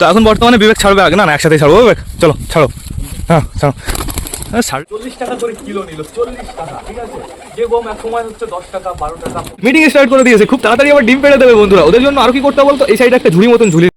তো এখন বর্তমানে বিবেক ছাড়বে আগে। না না একসাথে ছাড়বো। বিবেক চলো ছাড়ো। হ্যাঁ ছাড়ো। হ্যাঁ, চল্লিশ টাকা করে কিলো নিল চল্লিশ টাকা ঠিক আছে? যে গম এক সময় হচ্ছে দশ টাকা বারো টাকা। মিটিং স্টার্ট করে দিয়েছে। খুব তাড়াতাড়ি আবার ডিম পেড়ে দেবে বন্ধুরা। ওদের জন্য আর কি করতে বলতো? এই সাইড একটা ঝুড়ি মতন ঝুলি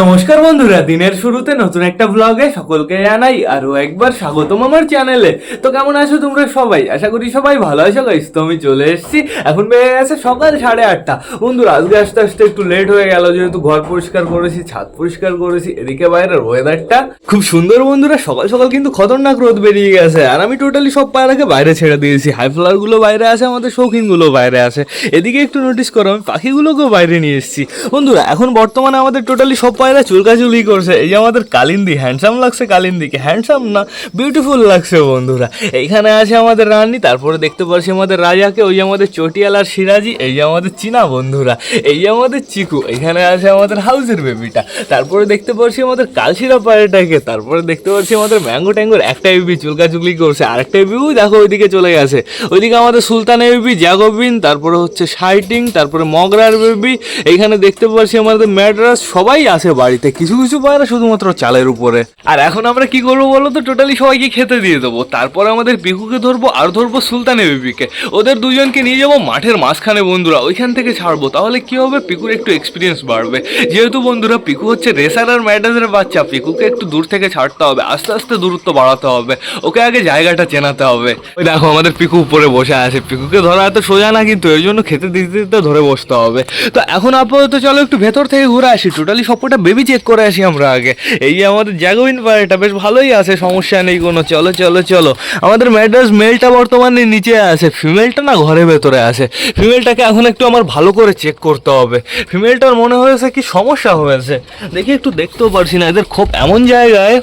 নমস্কার বন্ধুরা, দিনের শুরুতে নতুন একটা ব্লগে সকলকে জানাই আরও একবার স্বাগতম আমার চ্যানেলে তো কেমন আছো তোমরা সবাই? আশা করি সবাই ভালো আছো গাইস তো আমি চলে এসেছি। এখন বেড়ে গেছে সকাল সাড়ে আটটা। বন্ধুরা, আজকে আস্তে আস্তে একটু লেট হয়ে গেল, যেহেতু ঘর পরিষ্কার করেছি, ছাদ পরিষ্কার করেছি, এদিকে বাইরের ওয়েদারটা খুব সুন্দর বন্ধুরা, সকাল সকাল কিন্তু খতরনাক রোদ বেরিয়ে গেছে। আর আমি টোটালি সব পায়রাকে বাইরে ছেড়ে দিয়েছি। হাই ফ্লাওয়ারগুলো বাইরে আছে, আমাদের শৌখিনগুলো বাইরে আছে। এদিকে একটু নোটিস করো, আমি পাখিগুলোকেও বাইরে নিয়ে এসেছি। বন্ধুরা, এখন বর্তমানে আমাদের টোটালি সব পায়রা চুলকাচুলি করছে। এই যে আমাদের কালিন্দি হ্যান্ডসাম লাগছে কালিন্দিকে। হ্যান্ডসাম না বিউটিফুল লাগছে বন্ধুরা। এইখানে আছে আমাদের রানী, তারপরে দেখতে পাচ্ছি আমাদের রাজাকে, ওই যে আমাদের চটিয়াল আর সিরাজি, এই যে আমাদের চীনা বন্ধুরা, এই যে আমাদের চিকু এখানে আছে আমাদের হাউসের বেবিটা। তারপরে দেখতে পাচ্ছি আমাদের কালশিরা পায়রাটাকে, তারপরে দেখতে পাচ্ছি আমাদের ম্যাঙ্গো ট্যাঙ্গোর একটা বেবি চুলকাচুকলি করছে, আরেকটা বেবিও দেখো ওইদিকে চলে গেছে। ওইদিকে আমাদের সুলতানের বেবি জ্যাগোবিন তারপরে হচ্ছে শাইটিং তারপরে মগরার বেবি এইখানে দেখতে পাচ্ছি আমাদের ম্যাড্রাস, সবাই আছে বাড়িতে কিছু কিছু পায়রা শুধুমাত্র চালের উপরে। আর এখন আমরা কি করব বলো তো? টোটালি সবাইকে খেতে দিয়ে দেবো। তারপরে আমাদের পিকুকে ধরবো আর ধরবো সুলতানের বেবিকে ওদের দুজনকে নিয়ে যাব মাঠের মাঝখানে বন্ধুরা। ওইখান থেকে ছাড়বো। তাহলে কি হবে? পিকুর একটু এক্সপিরিয়েন্স বাড়বে। যেহেতু বন্ধুরা, পিকু হচ্ছে রেসার আর ম্যাডাসের বাচ্চা। পিকুকে একটু দূর থেকে ছাড়তে হবে। আস্তে আস্তে দূরত্ব বাড়াতে হবে। ওকে আগে জায়গাটা চেনাতে হবে। ওই দেখো, আমাদের পিকু উপরে বসে আছে। পিকুকে ধরা এত সোজা না কিন্তু এর জন্য খেতে দিতে দিতে ধরে বসতে হবে। তো এখন আপাতত চলো একটু ভেতর থেকে ঘুরে আসি। টোটালি সবকটা বেবি চেক করে আসি আমরা আগে। এই আমাদের জ্যাগোইন পায়রাটা বেশ ভালোই আছে, সমস্যা নেই কোনো। চলো চলো চলো। আমাদের ম্যাড্রাস মেলটা বর্তমানে নিচে আছে। ফিমেলটা না ঘরের ভেতরে আছে। ফিমেলটাকে এখন একটু আমার ভালো করে চেক করতে হবে। ফিমেলটার মনে হয়েছে কি সমস্যা হয়েছে। দেখি একটু দেখতেও পারছি না। এদের খুব এমন জায়গায়।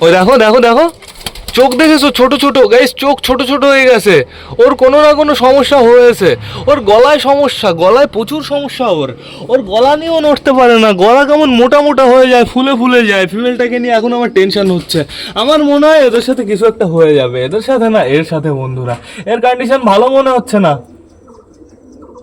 ওই দেখো দেখো দেখো। চোখ দেখেছ? ছোট ছোট। গাইস চোখ ছোট ছোট হয়ে গেছে। ওর কোনো না কোনো সমস্যা হয়েছে। ওর গলায় সমস্যা, গলায় প্রচুর সমস্যা ওর। ওর গলা নিয়েও নড়তে পারে না। গলা কেমন মোটা মোটা হয়ে যায়, ফুলে ফুলে যায়। ফিমেলটাকে নিয়ে এখন আমার টেনশন হচ্ছে। আমার মনে হয় এদের সাথে কিছু একটা হয়ে যাবে। এদের সাথে না, এর সাথে বন্ধুরা। এর কন্ডিশন ভালো মনে হচ্ছে না।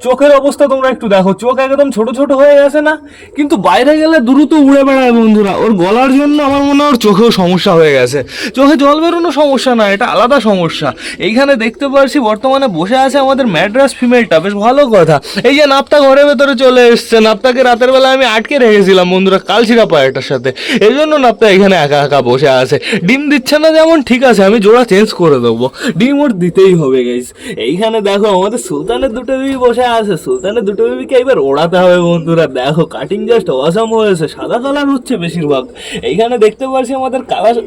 চোখের অবস্থা তোমরা একটু দেখো। চোখ একদম ছোট ছোট হয়ে গেছে না? কিন্তু বাইরে গেলে দ্রুত উড়ে বেড়ায় বন্ধুরা। ওর গলার জন্য আমার মনে হয় ওর চোখেও সমস্যা হয়ে গেছে। চোখে জল বেরোনো সমস্যা না, এটা আলাদা সমস্যা। এইখানে দেখতে পারছি বর্তমানে বসে আছে আমাদের ম্যাড্রাস ফিমেলটা। বেশ ভালো কথা। এই যে নাপ্তা ঘরের ভেতরে চলে এসছে। নাপ্তাকে রাতের বেলা আমি আটকে রেখেছিলাম বন্ধুরা কালচিরা পায়েটার সাথে। এই জন্য নাপ্তা এখানে একা একা বসে আছে। ডিম দিচ্ছে না যেমন ঠিক আছে, আমি জোড়া চেঞ্জ করে দেবো। ডিম ওর দিতেই হবে গাইস এইখানে দেখো আমাদের সুলতানের দুটো বসে আছে, সুলতানের দুটো বেবিকে এবার ওড়াতে হবে বন্ধুরা। দেখো কাটিং জাস্ট অসাম হয়েছে, সাদা কালার হচ্ছে বেশিরভাগ। এইখানে দেখতে পারছি আমাদের কালার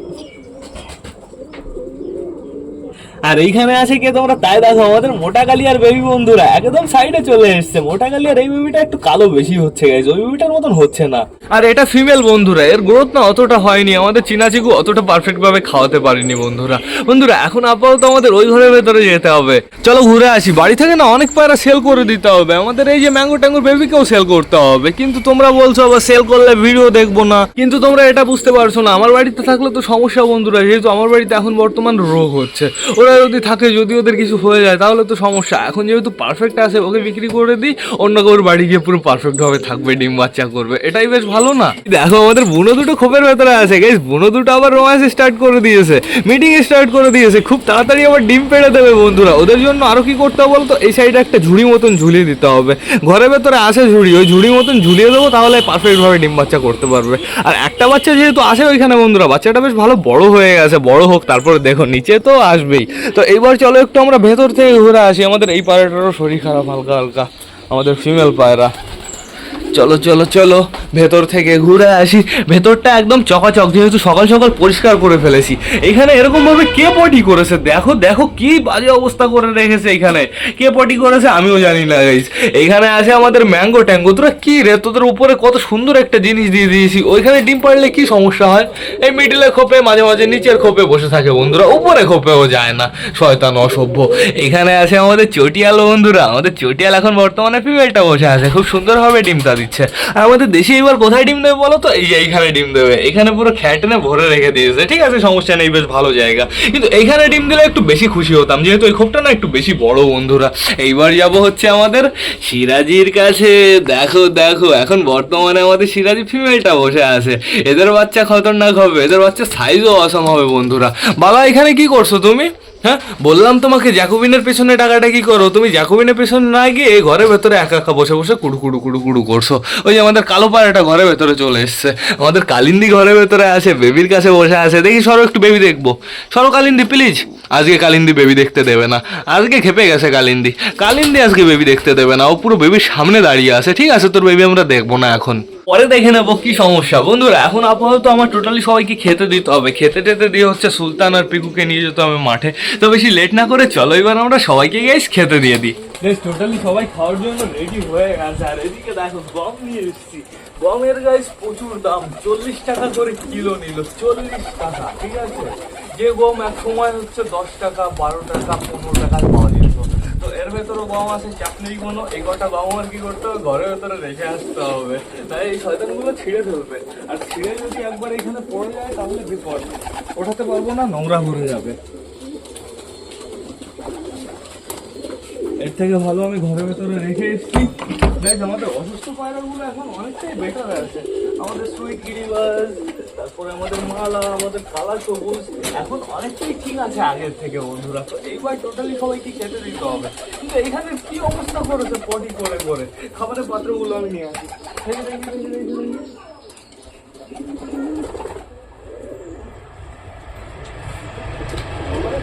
আর এইখানে আছে কে তোমরা তাই দেখো, আমাদের মোটা কালিয়ার বেবি বন্ধুরা একদম সাইডে চলে এসছে। মোটা কালিয়ার এই বেবিটা একটু কালো বেশি হচ্ছে গাইজ ওই বেবিটার মতন হচ্ছে না। আর এটা ফিমেল বন্ধুরা, এর গ্রোথ না অতটা হয়নি। আমাদের চিনা চিকু অতটা পারফেক্ট ভাবে খাওয়াতে পারিনি বন্ধুরা। বন্ধুরা, এখন আপাতত আমাদের ওই ঘরের ভেতরে যেতে হবে। চলো ঘুরে আসি। বাড়ি থেকে না অনেক পায়রা সেল করে দিতে হবে। আমাদের এই যে ম্যাঙ্গো ট্যাঙ্গোর বেবিকেও সেল করতে হবে। কিন্তু তোমরা বলছো আবার সেল করলে ভিডিও দেখব না। কিন্তু তোমরা এটা বুঝতে পারছ না। আমার বাড়িতে থাকলে তো সমস্যা বন্ধুরা, যেহেতু আমার বাড়িতে এখন বর্তমান রোগ হচ্ছে। ওরা যদি থাকে, যদি ওদের কিছু হয়ে যায়, তাহলে তো সমস্যা। এখন যেহেতু পারফেক্ট আছে, ওকে বিক্রি করে দিই, অন্য কারোর বাড়ি গিয়ে পুরো পারফেক্ট ভাবে থাকবে, ডিম বাচ্চা করবে। এটাই বেশ ভালো না? দেখো, আমাদের বুনো দুটো খোপের ভেতরে আছে গাইস বুনো দুটো আবার রোমান্স স্টার্ট করে দিয়েছে মিটিং স্টার্ট করে দিয়েছে। খুব তাড়াতাড়ি আবার ডিম পেড়ে দেবে বন্ধুরা। ওদের জন্য আরও কি করতে হবে বলতো? এই সাইডে একটা ঝুড়ি মতন ঝুলিয়ে দিতে হবে। ঘরের ভেতরে আছে ঝুড়ি। ওই ঝুড়ি মতন ঝুলিয়ে দেবো, তাহলে পারফেক্ট ভাবে ডিম বাচ্চা করতে পারবে। আর একটা বাচ্চা যেহেতু আসে ওইখানে বন্ধুরা, বাচ্চাটা বেশ ভালো বড় হয়ে গেছে। বড় হোক, তারপরে দেখো, নিচে তো আসবেই। তো এইবার চলো একটু আমরা ভেতর থেকে ঘুরে আসি। আমাদের এই পায়রাটারও শরীর খারাপ হালকা হালকা। আমাদের ফিমেল পায়রা। চলো চলো চলো। ভেতর থেকে ঘুরে আসি। ভেতরটা একদম চকাচক, যেহেতু সকাল সকাল পরিষ্কার করে ফেলেছি। এখানে এরকম ভাবে কে পটি করেছে? দেখো দেখো কি বাজে অবস্থা করে রেখেছে এখানে। কে পটি করেছে আমিও জানি না গাইস এখানে আছে আমাদের ম্যাঙ্গো ট্যাঙ্গো তোরা কি রে? তোদের উপরে কত সুন্দর একটা জিনিস দিয়ে দিয়েছি। ওইখানে ডিম পাড়লে কি সমস্যা হয়? এই মিডিলে খোপে, মাঝে মাঝে নিচের খোপে বসে থাকে বন্ধুরা। উপরে খোপেও যায় না। শয়তান অসভ্য। এখানে আছে আমাদের চটিয়াল বন্ধুরা। আমাদের চটিয়াল এখন বর্তমানে ফিমেলটা বসে আছে। খুব সুন্দরভাবে ডিমটা দিচ্ছে। আর আমাদের দেশে এবার কোথায় ডিম দেবে বলো তো? এই এইখানে ডিম দেবে। এখানে পুরো খ্যাটনে ভরে রেখে দিয়েছে। ঠিক আছে, সমস্যা নেই, বেশ ভালো জায়গা। কিন্তু এইখানে ডিম দিলে একটু বেশি খুশি হতাম। যেহেতু এই খোপটা না একটু বেশি বড়, বন্ধুরা। এইবার যাব হচ্ছে আমাদের সিরাজির কাছে। দেখো দেখো, এখন বর্তমানে আমাদের সিরাজি ফিমেলটা বসে আছে। এদের বাচ্চা খতরনাক হবে। এদের বাচ্চা সাইজও অসম হবে, বন্ধুরা। বাবা এখানে কি করছ তুমি? হ্যাঁ বললাম তোমাকে, জ্যাকোবিনের পেছনে টাকাটা কি করো। তুমি জ্যাকোবিনের পেছনে না গিয়ে ঘরের ভেতরে একা একা বসে বসে কুড়ু কুড়ু কুড়ু কুড়ু করছ। ওই যে আমাদের কালো পাড়াটা ঘরের ভেতরে চলে এসছে। আমাদের কালিন্দি ঘরের ভেতরে আছে, বেবির কাছে বসে আছে। দেখি সরো একটু বেবি দেখব। সরো কালিন্দি প্লিজ আজকে কালিন্দি বেবি দেখতে দেবে না। আজকে খেপে গেছে কালিন্দি। কালিন্দি আজকে বেবি দেখতে দেবে না। ও পুরো বেবির সামনে দাঁড়িয়ে আছে। ঠিক আছে, তোর বেবি আমরা দেখব না এখন। পরে দেখে নেব কি সমস্যা। বন্ধুরা, এখন আপাতত আমার টোটালি সবাইকে খেতে দিতে হবে। খেতে টেতে দিয়ে হচ্ছে সুলতান আর পিকুকে নিয়ে যেতে হবে মাঠে। তো বেশি লেট না করে চলো, এবার আমরা সবাইকে গাইস খেতে দিয়ে দিই। টোটালি সবাই খাওয়ার জন্য রেডি হয়ে গেছে। আর এদিকে দেখো, গম নিয়ে এসেছি। গমের গাইস প্রচুর দাম। চল্লিশ টাকা করে কিলো নিল। চল্লিশ টাকা, ঠিক আছে? যে গম এক সময় হচ্ছে দশ টাকা, বারো টাকা, পনেরো টাকা পাওয়া যেত। তো এর ভেতরে গম আছে চাটনির কোনো। এই কটা গম আর কি করতে হবে? ঘরের ভেতরে রেখে আসতে হবে। তাই এই শয়তানগুলো ছিঁড়ে ফেলবে। আর ছিঁড়ে যদি একবার এখানে পড়ে যায়, তাহলে বিপদ। ওঠাতে পারব না, নোংরা ভরে যাবে। এর থেকে ভালো আমি ঘরের ভেতরে রেখে এসেছি। বেশ, আমাদের অসুস্থ পায়রাগুলো এখন অনেকটাই বেটার আছে। আমাদের সুইট গিরিবাজ তারপরে আমাদের মালা, আমাদের কালা সবুজ। এখন অনেকটাই ঠিক আছে আগের থেকে বন্ধুরা। তো এইবার টোটালি সবাইকে খেতে দিতে হবে। কিন্তু এইখানে কি অবস্থা করেছে, পটি করে করে? খাবারের পাত্রগুলো আমি নিয়ে আসি।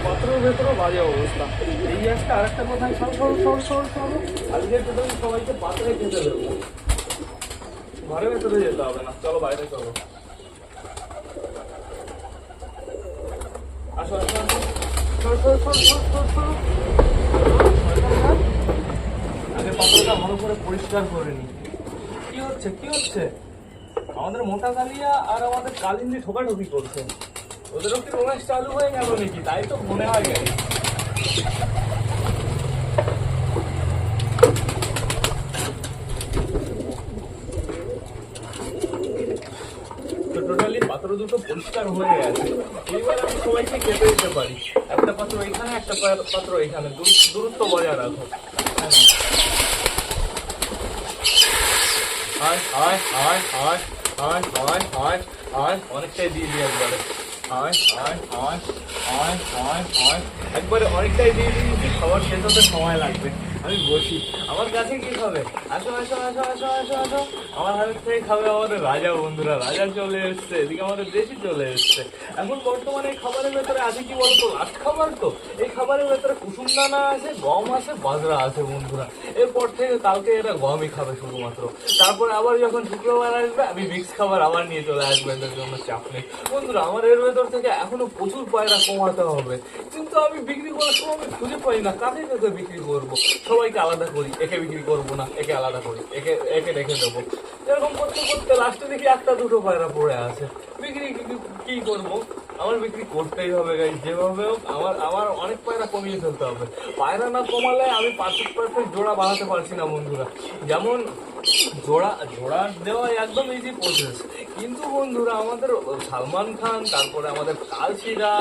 পাত্রের ভেতরে বাজে অবস্থা। এই একটা আরেকটা কোথায় সর সর সর সর সর। আজকে টোটাল সবাইকে পাত্রে খেতে দেবো। ঘরের ভেতরে যেতে হবে না। চলো বাইরে চলো। আসো আসো আগে পাত্রটা ভালো করে পরিষ্কার করে নি কি হচ্ছে কি হচ্ছে? আমাদের মোটা কালিয়া আর আমাদের কালিন্দি ঠোকাঠুকি করছে। ওদেরও কি রোমান্স চালু হয়ে গেল নাকি? তাই তো মনে হয় গেছে। তো টোটালি দুটো পরিষ্কার হয়ে এইবার আমি সবাইকে কেটে দিতে পারি একটা পাত্র এখানে একটা পাত্র এখানে দূরত্ব বজায় রাখো অনেকটাই দিয়ে দিই একবারে একবারে অনেকটাই দিয়ে খাবার শেষ হতে সময় লাগবে আমি বসি আমার কাছে কি হবে আসো আসো আসো আসো আসো আসো আমার হাতের থেকে খাবে আমাদের রাজা বন্ধুরা, রাজা চলে এসছে, এদিকে আমাদের দেশি চলে এসছে। এখন বর্তমানে এই খাবারের ভেতরে আছে কি বলতো? লাস্ট খাবার তো। এই খাবারের ভেতরে কুসুম দানা আছে, গম আছে, বাজরা আছে বন্ধুরা। এরপর থেকে কালকে এরা গমই খাবে শুধুমাত্র। তারপরে আবার যখন শুক্রবার আসবে, আমি মিক্স খাবার আবার নিয়ে চলে আসব এদের জন্য চাপ নেই বন্ধুরা আমার এর ভেতর থেকে এখনও প্রচুর পায়রা কমাতে হবে। কিন্তু আমি বিক্রি করার সময় আমি খুঁজে পাই না, কাকে কাকে বিক্রি করব? সবাইকে আলাদা করি, একে বিক্রি করব না, একে আলাদা করি, একে একে রেখে দেবো। এরকম করতে করতে লাস্টে দেখি একটা দুটো পায়রা পড়ে আছে। বিক্রি কি- করব? আমার বিক্রি করতেই হবে গাই যেভাবে হোক, আমার আমার অনেক পায়রা কমিয়ে ফেলতে হবে। পায়রা না কমালে আমি পারফেক্ট পারফেক্ট জোড়া বানাতে পারছি না, বন্ধুরা। যেমন জোড়া জোড়া দেওয়া একদম ইজি প্রসেস কিন্তু বন্ধুরা, আমাদের সালমান খান, তারপরে আমাদের কালশিরা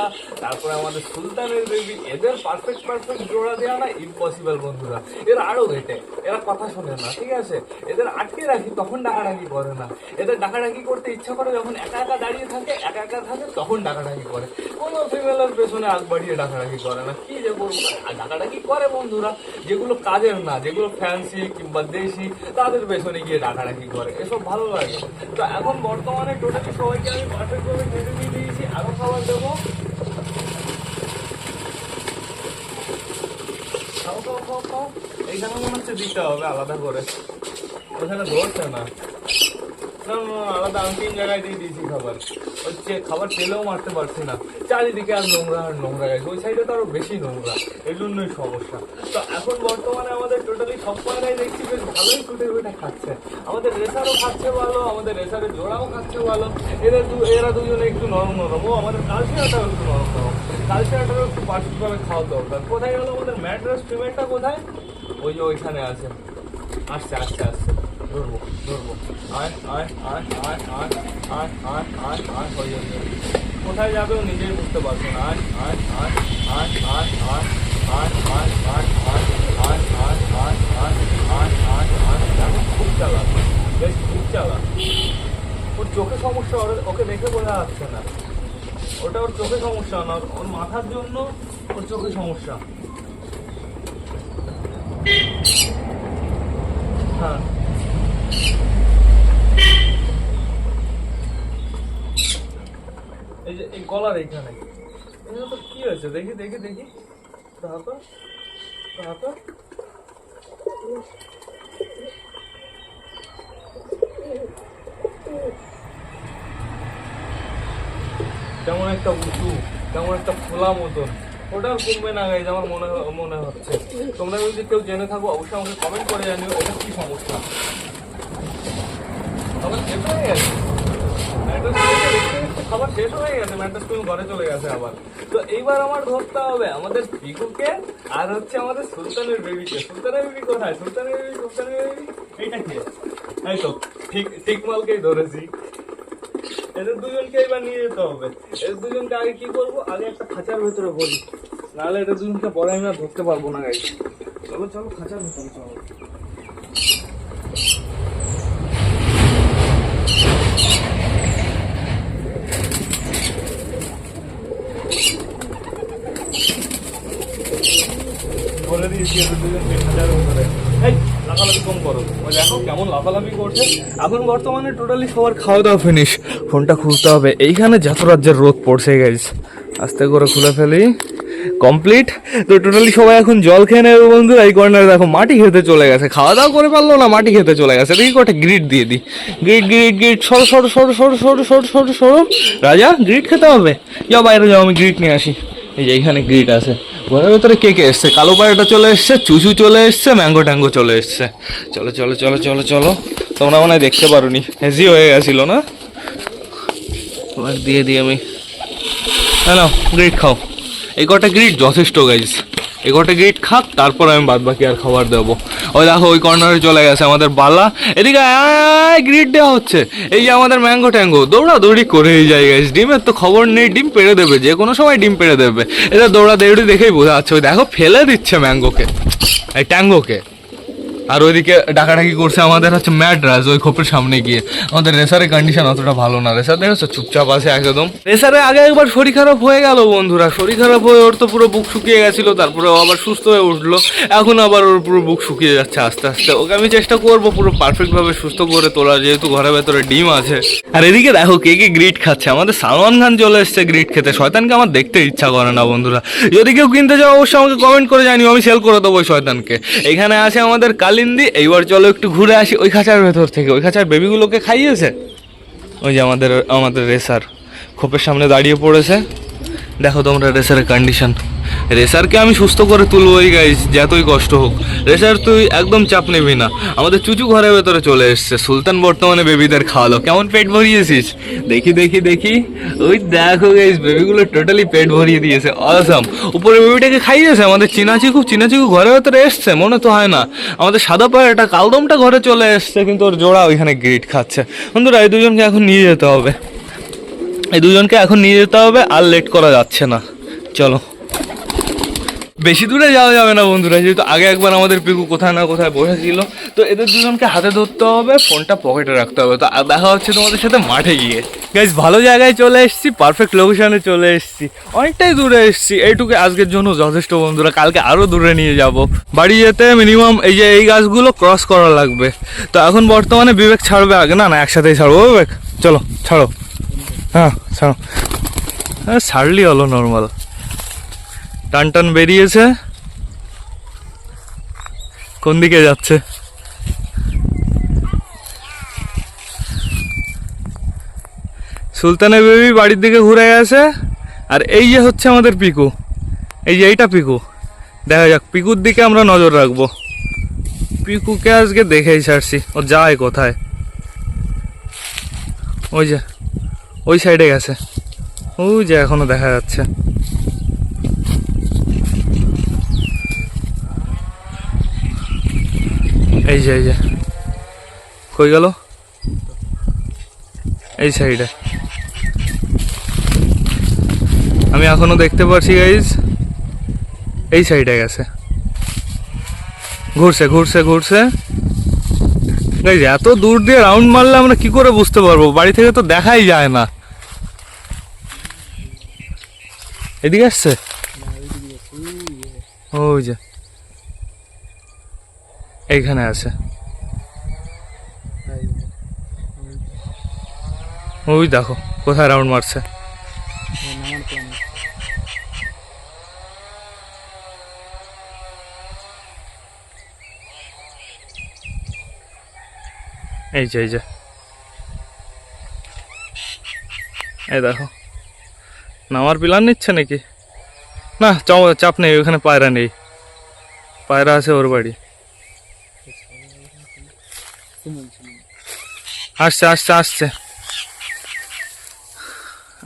তারপরে আমাদের সুলতানের বেবি এদের পারফেক্ট পারফেক্ট জোড়া দেওয়া না ইম্পসিবল বন্ধুরা। এরা আরও ঘেটে এরা কথা শোনে না, ঠিক আছে? এদের আটকে রাখি, তখন ডাকাডাকি করে না। এদের ডাকাডাকি করতে ইচ্ছা করে যখন একা একা দাঁড়িয়ে থাকে, একা একা থাকে, তখন ডাকাডাকি করে। কোনো ফিমেলের পেছনে আগ বাড়িয়ে ডাকাডাকি করে না। কি যে আর ডাকাডাকি করে বন্ধুরা, যেগুলো কাজের না, যেগুলো ফ্যান্সি কিংবা দেশি, তাদের পেছনে গিয়ে ডাকাডাকি করে। এসব ভালো লাগে। তো এখন বর্তমানে সবাইকে আমি দিয়ে দিয়েছি এইখানে মনে হচ্ছে দিতে হবে আলাদা করে। ওখানে ধরছে না, আলাদা আমি তিন জায়গায় দিয়ে দিয়েছি খাবার। হচ্ছে খাবার পেলেও মারতে পারছি না। চারিদিকে আর নোংরা আর নোংরা গেছে। ওই সাইডে তো আরও বেশি নোংরা। এই জন্যই সমস্যা। তো এখন বর্তমানে আমাদের টোটালি সব পায়রাই দেখছি বেশ ভালোই ফুটে ফুটে খাচ্ছে। আমাদের রেসারও খাচ্ছে ভালো, আমাদের রেসারের জোড়াও খাচ্ছে ভালো। এরা দু, এরা দুজনে একটু নরম নরম ও, আমাদের কালচিরাটাও একটু নরম নরম কালচিরাটাও একটু পারফেক্টভাবে খাওয়া দরকার। কোথায় গেল আমাদের ম্যাড্রাস পেমেন্টটা কোথায়? ওই যে ওইখানে আছে। আসছে আসছে আসছে। ধরবো ধরবো আয় আয় আয় আয় আয় আয় আয় আয় আয় হয়ে যাবে কোথায় যাবে ও নিজেই বুঝতে পারছ না আয় আয় আয় আয় আয় আয় আয় আয় আয় আয় আয় আয় আয় আয় আয় আয় আয় দেখো খুব চালাক বেশ খুব চালাক ওর চোখে সমস্যা ওকে দেখে বোঝা যাচ্ছে না ওটা ওর চোখে সমস্যা না ওর মাথার জন্য ওর চোখে সমস্যা হ্যাঁ এই গলার এখানে তো কি হয়েছে? দেখি দেখি দেখি। তারপর তারপর কেমন একটা উঁচু, কেমন একটা খোলা মতন। ওটাও কমবে না, গাইজ, আমার মনে মনে হচ্ছে। তোমরা যদি কেউ জেনে থাকো, অবশ্যই আমাকে কমেন্ট করে জানিও, এটা কি সমস্যা? খাবার শেষ হয়ে খাবার শেষ হয়ে গেছে ম্যাট্রেস তুমি ঘরে চলে গেছে আবার। তো এইবার আমার ধরতে হবে, আমাদের পিকুকে আর হচ্ছে আমাদের সুলতানের বেবিকে। সুলতানের বেবি কোথায়? সুলতানের বেবি সুলতানের বেবি? এইটা কে? এই তো, ঠিক ঠিক মালকেই ধরেছি। এদের দুজনকে এবার নিয়ে যেতে হবে। এদের দুজনকে আগে কি করব? আগে একটা খাঁচার ভেতরে ভরি। নাহলে এদের দুজনকে পরে আমি আর ধরতে পারব না গাই চলো চলো, খাঁচার ভেতরে চলো বলে দিয়েছি এদের দুজনকে খাঁচার ভেতরে এই কম করো। দেখো কেমন করছে। এখন বর্তমানে টোটালি সবার খাওয়া দাওয়া ফিনিশ ফোনটা খুলতে হবে। এইখানে যত রাজ্যের রোদ পড়ছে গাইজ আস্তে করে খুলে ফেলি। কমপ্লিট তো টোটালি সবাই এখন জল খেয়ে নেবে বন্ধুরা এই কর্নারে দেখো, মাটি খেতে চলে গেছে। খাওয়া দাওয়া করে পারল না, মাটি খেতে চলে গেছে। দেখি কটা গ্রিট দিয়ে দিই। গ্রিট গ্রিট গ্রিট সরো সরো সরো সরো সরো সরো সরো সরো। রাজা গ্রিট খেতে হবে? যাও বাইরে যাও, আমি গ্রিট নিয়ে আসি। এই যে এইখানে গ্রিট আছে। ঘরের ভেতরে কে কে এসছে? কালো পায়রাটা চলে এসছে, চুচু চলে এসছে, ম্যাঙ্গো ট্যাঙ্গো চলে এসছে। চলো চলো চলো চলো চলো। তোমরা মনে হয় দেখতে পারোনি। হেজি হয়ে গেছিল, না? দিয়ে দিই আমি। হ্যালো গ্রিট খাও। এই কটা গ্রিট যথেষ্ট গাইজ এই গেট খাক, তারপর আমি বাদ বাকি আর খাবার দেবো। ওই দেখো, ওই কর্নারে চলে গেছে আমাদের বালা। এদিকে গ্রিড দেওয়া হচ্ছে। এই যে আমাদের ম্যাঙ্গো ট্যাঙ্গো দৌড়া দৌড়ি করেই যায় গেছে ডিমের তো খবর নেই, ডিম পেড়ে দেবে, যে কোনো সময় ডিম পেড়ে দেবে। এটা দৌড়া দৌড়ি দেখেই বোঝা যাচ্ছে। ওই দেখো, ফেলে দিচ্ছে ম্যাঙ্গোকে এই ট্যাঙ্গোকে আর ওইদিকে ডাকাডাকি করছে আমাদের হচ্ছে ম্যাড্রাস ওই খোপের সামনে গিয়ে। আমাদের রেসারের কন্ডিশন অতটা ভালো না। রেসার দেখেছ চুপচাপ আছে একদম। রেসারে আগে একবার শরীর খারাপ হয়ে গেল বন্ধুরা। শরীর খারাপ হয়ে ওর তো পুরো বুক শুকিয়ে গেছিল, তারপরে আবার সুস্থ হয়ে উঠল। এখন আবার ওর পুরো বুক শুকিয়ে যাচ্ছে আস্তে আস্তে। ওকে আমি চেষ্টা করব পুরো পারফেক্ট ভাবে সুস্থ করে তোলা, যেহেতু ঘরের ভেতরে ডিম আছে। আর এদিকে দেখো কে কে গ্রিট খাচ্ছে। আমাদের সালমান খান চলে এসছে গ্রিট খেতে। শয়তানকে আমার দেখতে ইচ্ছা করে না বন্ধুরা। যদি কেউ কিনতে যাও অবশ্যই আমাকে কমেন্ট করে জানিও। আমি সেল করে দেবো শয়তানকে। এখানে আছে আমাদের কালিন্দি এইবার চলো একটু ঘুরে আসি ওই খাঁচার ভেতর থেকে। ওই খাঁচার বেবিগুলোকে খাইয়েছে? ওই যে আমাদের আমাদের রেসার। খোপের সামনে দাঁড়িয়ে পড়েছে। দেখো তোমরা রেসারের কন্ডিশন রেসারকে আমি সুস্থ করে তুলবো ওই গাইজ যতই কষ্ট হোক। রেসার, তুই একদম চাপ নিবি না। আমাদের চুচু ঘরের ভেতরে চলে এসছে। সুলতান বর্তমানে বেবিদের খাওয়ালো। কেমন পেট ভরিয়েছিস দেখি দেখি দেখি। ওই দেখো গাইজ বেবিগুলো টোটালি পেট ভরিয়ে দিয়েছে। অসাম উপরে বেবিটাকে খাইয়েছে। আমাদের চিনাচিকু চিনাচিকু ঘরের ভেতরে এসছে। মনে তো হয় না। আমাদের সাদা পায়রাটা কালদমটা ঘরে চলে এসছে, কিন্তু ওর জোড়া ওইখানে গ্রিট খাচ্ছে। বন্ধুরা, এই দুজনকে এখন নিয়ে যেতে হবে। এই দুজনকে এখন নিয়ে যেতে হবে আর লেট করা যাচ্ছে না। চলো। বেশি দূরে যাওয়া যাবে না বন্ধুরা, যেহেতু আগে একবার আমাদের পিকু কোথায় না কোথায় বসেছিল। তো এদের দুজনকে হাতে ধরতে হবে, ফোনটা পকেটে রাখতে হবে। তো দেখা হচ্ছে তোমাদের সাথে মাঠে গিয়ে। গাইজ ভালো জায়গায় চলে এসেছি পারফেক্ট লোকেশনে চলে এসেছি। অনেকটাই দূরে এসেছি এইটুকু আজকের জন্য যথেষ্ট বন্ধুরা, কালকে আরও দূরে নিয়ে যাব। বাড়ি যেতে মিনিমাম এই যে এই গাছগুলো ক্রস করা লাগবে। তো এখন বর্তমানে বিবেক ছাড়বে আগে। না না, একসাথেই ছাড়বো। বিবেক, চলো, ছাড়ো। হ্যাঁ ছাড়ো। হ্যাঁ ছাড়লি হলো নর্মাল টান টান বেরিয়েছে। কোন দিকে যাচ্ছে? সুলতানের বেবি বাড়ির দিকে ঘুরে গেছে, আর এই যে হচ্ছে আমাদের পিকু। এই যে এইটা পিকু। দেখা যাক, পিকুর দিকে আমরা নজর রাখব। পিকুকে আজকে দেখেই ছাড়ছি, ও যায় কোথায়? ওই যে, ওই সাইডে গেছে। ওই যে এখনও দেখা যাচ্ছে। এই যে এই যে। কই গেল? এই সাইডে। আমি এখনও দেখতে পাচ্ছি গাইজ এই সাইডে গেছে। ঘুরছে ঘুরছে ঘুরছে। গাইজ এত দূর দিয়ে রাউন্ড মারলে আমরা কি করে বুঝতে পারব? বাড়ি থেকে তো দেখাই যায় না। এদিকে আসছে? ওই যে। এইখানে আছে। ওই দেখো, কোথায় রাউন্ড মারছে। এই যে এই যে। এই দেখো। নামার প্ল্যান নিচ্ছে নাকি? না চাপ নেই, ওখানে পায়রা নেই। পায়রা আছে ওর বাড়ি। আসছে আসছে আসছে।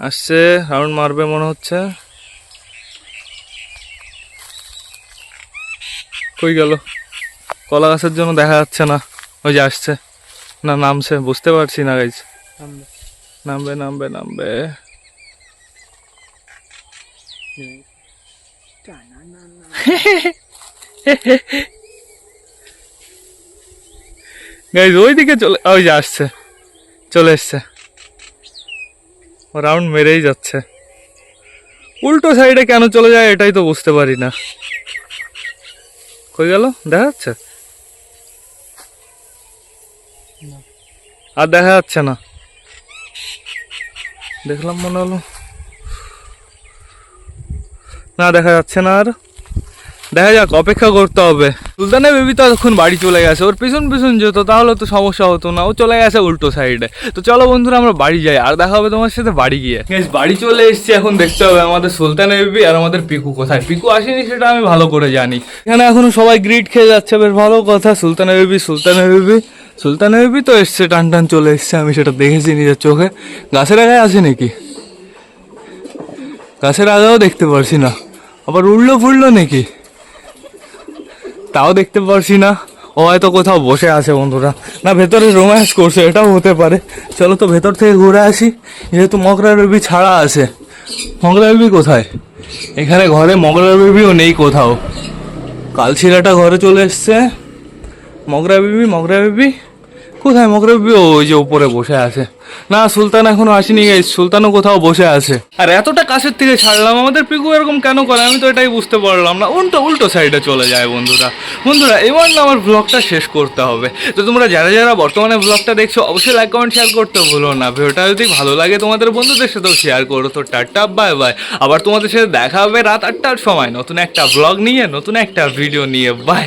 আসছে রাউন্ড মারবে মনে হচ্ছে। কই গেল? কলা গাছের জন্য দেখা যাচ্ছে না। ওই যে আসছে। না নামছে। বুঝতে পারছি না গাইজ নামবে। নামবে নামবে গাইজ ওইদিকে চলে, ওই যে আসছে, চলে এসছে। রাউন্ড মেরেই যাচ্ছে। উল্টো সাইডে কেন চলে যায় এটাই তো বুঝতে পারি না। কই গেল? দেখা যাচ্ছে? আর দেখা যাচ্ছে না। দেখলাম মনে হলো। না, দেখা যাচ্ছে না আর। দেখা যাক, অপেক্ষা করতে হবে। সুলতানের বেবি তো এখন বাড়ি চলে গেছে, ওর পিছন পিছন যেত, তাহলে তো সমস্যা হতো না, ও চলে গেছে উল্টো সাইডে তো চলো বন্ধুরা, আমরা বাড়ি যাই, আর দেখা হবে তোমার সাথে বাড়ি গিয়ে। বাড়ি চলে এসেছি, এখন দেখতে হবে আমাদের সুলতানের বেবি আর আমাদের পিকু কোথায়। পিকু আসেনি সেটা আমি ভালো করে জানি। এখানে এখনও সবাই গ্রিট খেয়ে যাচ্ছে, বেশ ভালো কথা। সুলতানের বেবি সুলতানের বেবি সুলতানের বেবি তো এসছে, টান টান চলে এসছে, আমি সেটা দেখেছি নিজের চোখে। গাছের আগায় আছে নাকি? গাছের আগেও দেখতে পারছি না। আবার উড়লো ফুড়লো নাকি? তাও দেখতে পারছি না। ও হয়তো কোথাও বসে আছে বন্ধুরা। না, ভেতরে রোম্যান্স করছে, এটাও হতে পারে। চলো তো ভেতর থেকে ঘুরে আসি। যেহেতু মকরা বেবি ছাড়া আছে। মগরার বেবি কোথায়? এখানে ঘরে মগরার বেবিও নেই কোথাও। কালছিরাটা ঘরে চলে এসছে। মগরা বেবি মকরা বেবি কোথায় ও ওই যে উপরে বসে আছে? না, সুলতান এখনও আসেনি। গাইস সুলতানও কোথাও বসে আছে। আর এতটা কাছের থেকে ছাড়লাম, আমাদের পিকু এরকম কেন করে? আমি তো এটাই বুঝতে পারলাম না। উল্টো উল্টো সাইডে চলে যায় বন্ধুরা। বন্ধুরা, এবার না আমার ব্লগটা শেষ করতে হবে। তো তোমরা যারা যারা বর্তমানে ব্লগটা দেখছ, অবশ্যই লাইক কমেন্ট শেয়ার করতে ভুলো না। ভিডিওটা যদি ভালো লাগে তোমাদের বন্ধুদের সাথেও শেয়ার করো। তো টাটা বাই বাই আবার তোমাদের সাথে দেখা হবে রাত আটটার সময়। নতুন একটা ব্লগ নিয়ে, নতুন একটা ভিডিও নিয়ে। বাই